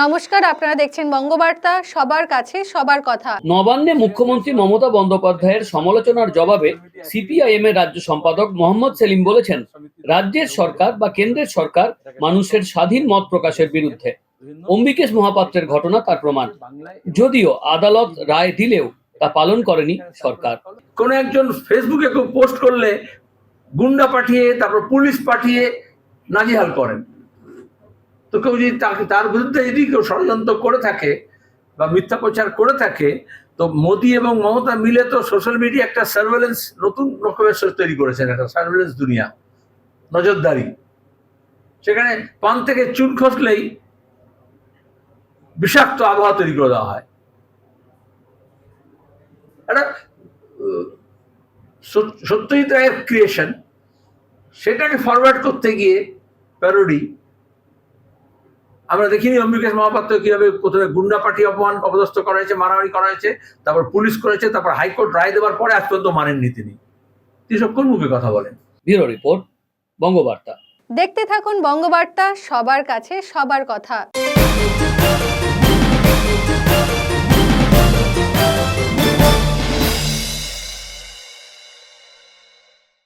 নমস্কার আপনারা দেখছেন বঙ্গবার্তা সবার কাছে সবার কথা। নবান্নে মুখ্যমন্ত্রী মমতা বন্দ্যোপাধ্যায়ের সমালোচনার জবাবে সিপিআইএম এর রাজ্য সম্পাদক মোহাম্মদ সেলিম বলেছেন রাজ্যের সরকার বা কেন্দ্রের সরকার মানুষের স্বাধীন মত প্রকাশের বিরুদ্ধে। অম্বিকেশ মহাপাত্রের ঘটনা তার প্রমাণ। যদিও আদালত রায় দিলেও তা পালন করেনি সরকার। কোনো একজন ফেসবুকে কেউ পোস্ট করলে গুন্ডা পাঠিয়ে তারপর পুলিশ পাঠিয়ে নাজিহাল করেন। তো কেউ যদি তাকে, তার বিরুদ্ধে যদি কেউ ষড়যন্ত্র করে থাকে বা মিথ্যা প্রচার করে থাকে, তো মোদি এবং মমতা মিলে তো সোশ্যাল মিডিয়া একটা সার্ভেলেন্স নতুন রকমের তৈরি করেছেন, একটা সার্ভেলেন্স দুনিয়া, নজরদারি। সেখানে পান থেকে চুন খসলেই বিষাক্ত আবহাওয়া তৈরি করে দেওয়া হয়। একটা সত্যজিৎ রায়ের ক্রিয়েশন সেটাকে ফরওয়ার্ড করতে গিয়ে প্যারোডি আমরা দেখিনি অম্বিকেশ মহাপাত্র কীভাবে প্রথমে গুন্ডা পার্টি অপমান অপদস্থ করা হয়েছে মারামারি করা হয়েছে তারপর পুলিশ করেছে তারপর হাইকোর্ট রায় দেওয়ার পরে আজ পর্যন্ত মানেননি তিনি। তিনি সব কোন মুখে কথা বলেন? Bureau report Bangabarta. দেখতে থাকুন বঙ্গবার্তা সবার কাছে সবার কথা।